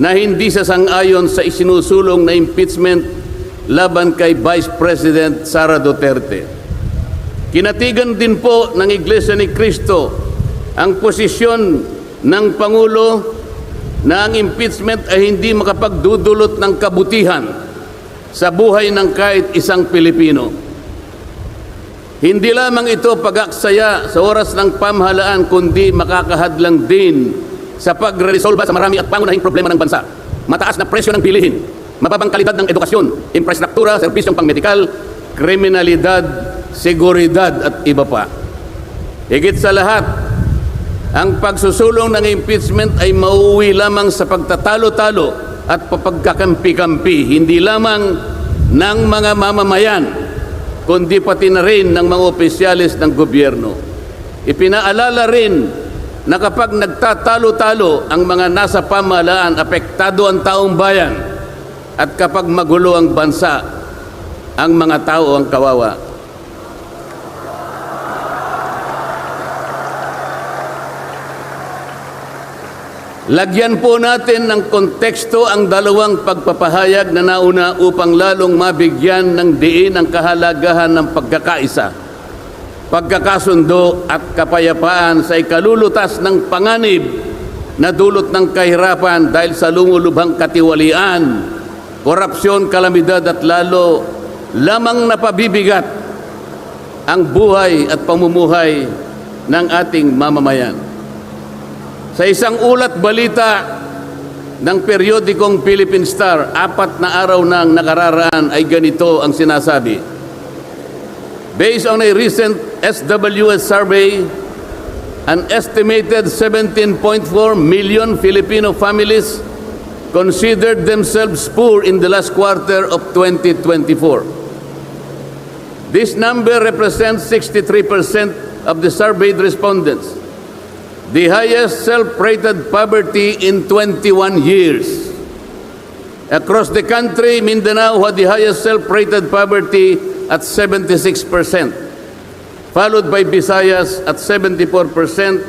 na hindi sasang-ayon sa isinusulong na impeachment laban kay Vice President Sara Duterte. Kinatigan din po ng Iglesia ni Cristo ang posisyon ng Pangulo na ang impeachment ay hindi makapagdudulot ng kabutihan sa buhay ng kahit isang Pilipino. Hindi lamang ito pag-aksaya sa oras ng pamahalaan kundi makakahadlang din sa pagresolba sa marami at pangunahing problema ng bansa. Mataas na presyo ng bilihin, mababang kalidad ng edukasyon, infrastruktura, serbisyong pangmedikal, kriminalidad, seguridad at iba pa. Higit sa lahat, ang pagsusulong ng impeachment ay mauwi lamang sa pagtatalo-talo at papagkakampi-kampi, hindi lamang ng mga mamamayan, kundi pati na rin ng mga opisyalis ng gobyerno. Ipinaalala rin na kapag nagtatalo-talo ang mga nasa pamahalaan, apektado ang taong bayan at kapag magulo ang bansa, ang mga tao ang kawawa. Lagyan po natin ng konteksto ang dalawang pagpapahayag na nauna upang lalong mabigyan ng diin ang kahalagahan ng pagkakaisa, pagkakasundo at kapayapaan sa ikalulutas ng panganib na dulot ng kahirapan dahil sa lumulubhang katiwalian, korupsyon, kalamidad at lalo lamang napabibigat ang buhay at pamumuhay ng ating mamamayan. Sa isang ulat balita ng periodikong Philippine Star, apat na araw nang nakararaan ay ganito ang sinasabi. Based on a recent SWS survey, an estimated 17.4 million Filipino families considered themselves poor in the last quarter of 2024. This number represents 63% of the surveyed respondents the highest self-rated poverty in 21 years. Across the country, Mindanao had the highest self-rated poverty at 76%, followed by Visayas at 74%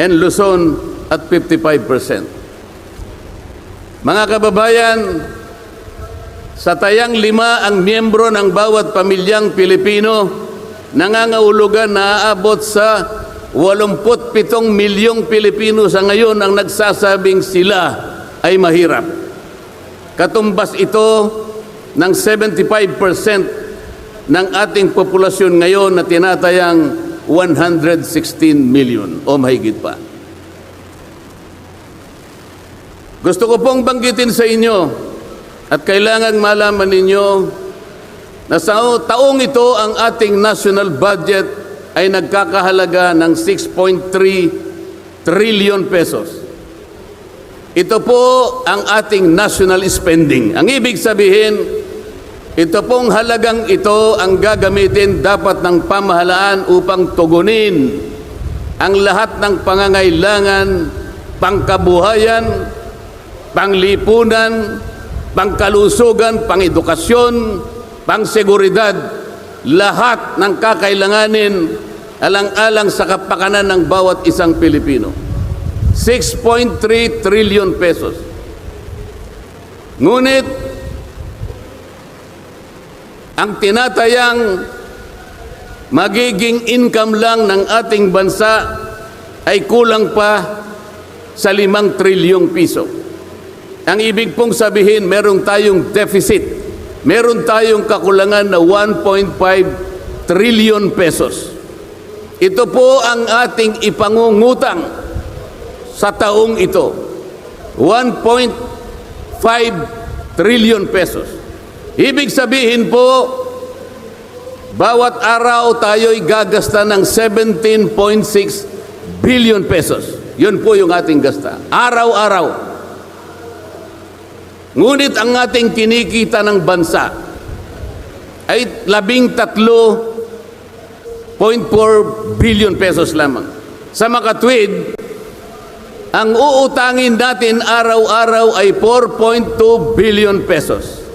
and Luzon at 55%. Mga kababayan, sa tayang lima ang miyembro ng bawat pamilyang Pilipino, nangangahulugan na aabot sa 87 milyong Pilipino sa ngayon ang nagsasabing sila ay mahirap. Katumbas ito ng 75% ng ating populasyon ngayon na tinatayang 116 million o mahigit pa. Gusto ko pong banggitin sa inyo at kailangan malaman ninyo na sa taong ito ang ating national budget ay nagkakahalaga ng 6.3 trillion pesos. Ito po ang ating national spending. Ang ibig sabihin, ito pong halagang ito ang gagamitin dapat ng pamahalaan upang tugunin ang lahat ng pangangailangan, pangkabuhayan, panglipunan, pangkalusugan, pangedukasyon, pangseguridad, lahat ng kakailanganin alang-alang sa kapakanan ng bawat isang Pilipino. 6.3 trillion pesos. Ngunit, ang tinatayang magiging income lang ng ating bansa ay kulang pa sa limang trilyong piso. Ang ibig pong sabihin, merong tayong deficit. Meron tayong kakulangan na 1.5 trillion pesos. Ito po ang ating ipangungutang sa taong ito. 1.5 trillion pesos. Ibig sabihin po, bawat araw tayo'y gagasta ng 17.6 billion pesos. Yun po yung ating gasta. Araw-araw. Ngunit ang ating kinikita ng bansa ay labing tatlo 0.4 billion pesos lamang. Sa makatwid, ang uutangin natin araw-araw ay 4.2 billion pesos.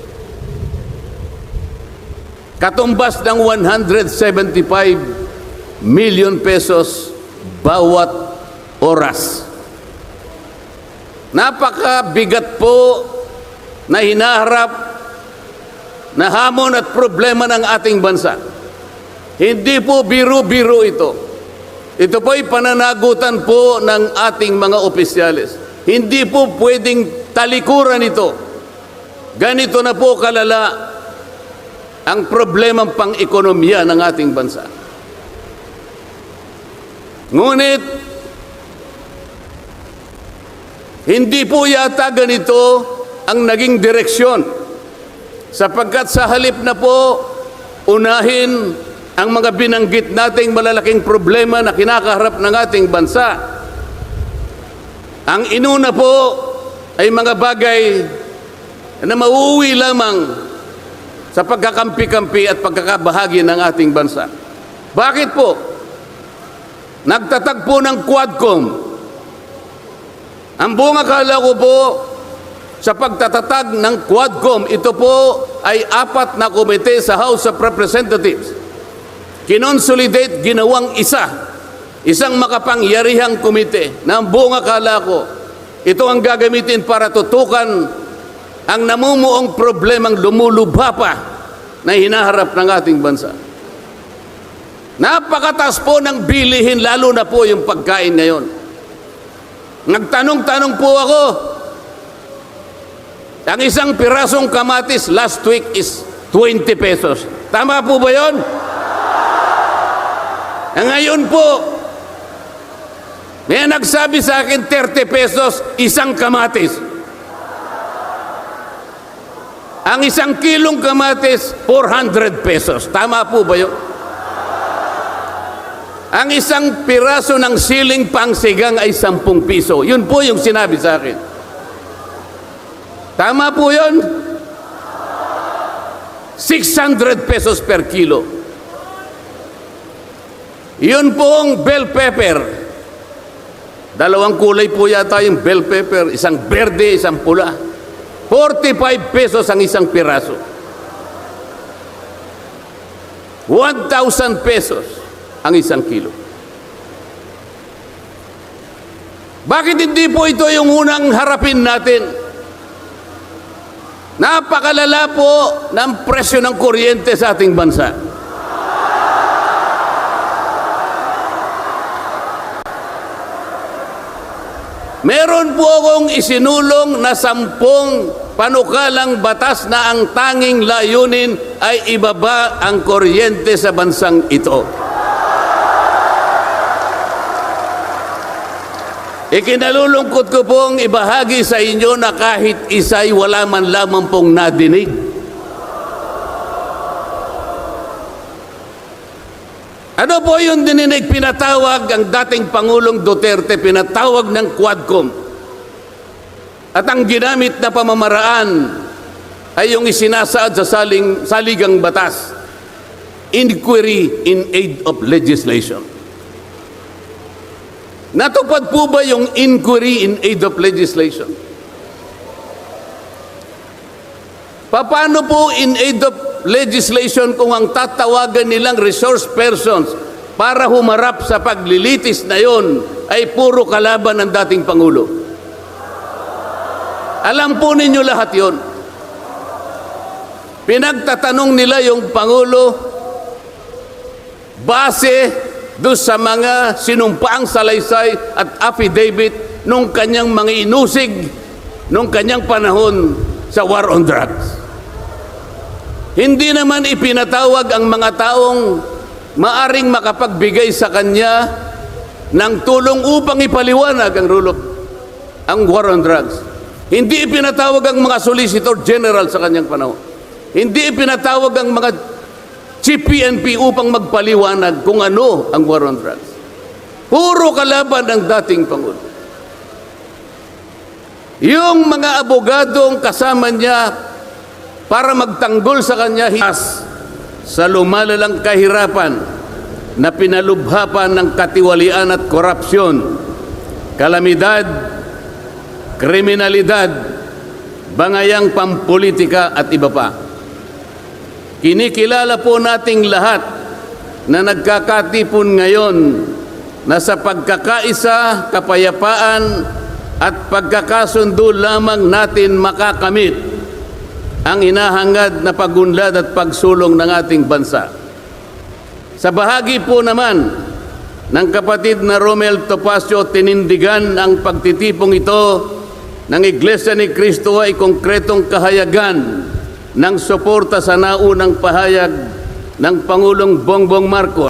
Katumbas ng 175 million pesos bawat oras. Napakabigat po na hinaharap na hamon at problema ng ating bansa. Hindi po biro-biro ito. Ito po ay pananagutan po ng ating mga opisyalis. Hindi po pwedeng talikuran ito. Ganito na po kalala ang problemang pang-ekonomiya ng ating bansa. Ngunit, hindi po yata ganito ang naging direksyon sapagkat sa halip na po unahin ang mga binanggit nating malalaking problema na kinakaharap ng ating bansa. Ang inuna po ay mga bagay na mauuwi lamang sa pagkakampi-kampi at pagkakabahagi ng ating bansa. Bakit po? Nagtatagpo ng Quadcom. Ang buong akala ko po sa pagtatatag ng Quadcom, ito po ay apat na komite sa House of Representatives. Kinonsolidate, ginawang isa. Isang makapangyarihang komite na ang buong akala ko, ito ang gagamitin para tutukan ang namumuong problemang lumulubha pa na hinaharap ng ating bansa. Napakatas po ng bilihin, lalo na po yung pagkain ngayon. Nagtanong-tanong po ako, ang isang pirasong kamatis last week is 20 pesos. Tama po ba? Eh, ngayon po, may nagsabi sa akin 30 pesos isang kamatis. Ang isang kilong kamatis, 400 pesos. Tama po ba yun? Ang isang piraso ng siling pangsigang ay 10 piso. Yun po yung sinabi sa akin. Tama po yun? 600 pesos per kilo. Yun pong bell pepper. Dalawang kulay po yata yung bell pepper. Isang berde, isang pula. 45 pesos ang isang piraso. 1,000 pesos ang isang kilo. Bakit hindi po ito yung unang harapin natin? Napakalala po ng presyo ng kuryente sa ating bansa. Meron po akong isinulong na sampung panukalang batas na ang tanging layunin ay ibaba ang kuryente sa bansang ito. Ikinalulungkot ko pong ibahagi sa inyo na kahit isa'y wala man lamang pong nadinig. Ano po yung dininig? Pinatawag ang dating Pangulong Duterte, pinatawag ng Quadcom. At ang ginamit na pamamaraan ay yung isinasaad sa saling, saligang batas. Inquiry in aid of legislation. Natupad po ba yung inquiry in aid of legislation? Paano po in aid of legislation kung ang tatawagan nilang resource persons para humarap sa paglilitis na yon ay puro kalaban ng dating Pangulo? Alam po ninyo lahat yon. Pinagtatanong nila yung Pangulo base doon sa mga sinumpaang salaysay at affidavit nung kanyang mga inusig nung kanyang panahon sa war on drugs. Hindi naman ipinatawag ang mga taong maaring makapagbigay sa kanya ng tulong upang ipaliwanag ang rule of ang war on drugs. Hindi ipinatawag ang mga solicitor general sa kanyang panahon. Hindi ipinatawag ang mga chief PNP upang magpaliwanag kung ano ang war on drugs. Puro kalaban ng dating Pangulo. Yung mga abogadong kasama niya para magtanggol sa kanya hinas sa lumalalang kahirapan na pinalubha pa ng katiwalian at korupsyon, kalamidad, kriminalidad, bangayang pampolitika at iba pa. Kinikilala po nating lahat na nagkakatipon ngayon na sa pagkakaisa, kapayapaan at pagkakasundo lamang natin makakamit ang inahangad na pagunlad at pagsulong ng ating bansa. Sa bahagi po naman ng kapatid na Romel Topacio, tinindigan ang pagtitipong ito ng Iglesia ni Cristo ay konkretong kahayagan ng suporta sa naunang pahayag ng Pangulong Bongbong Marcos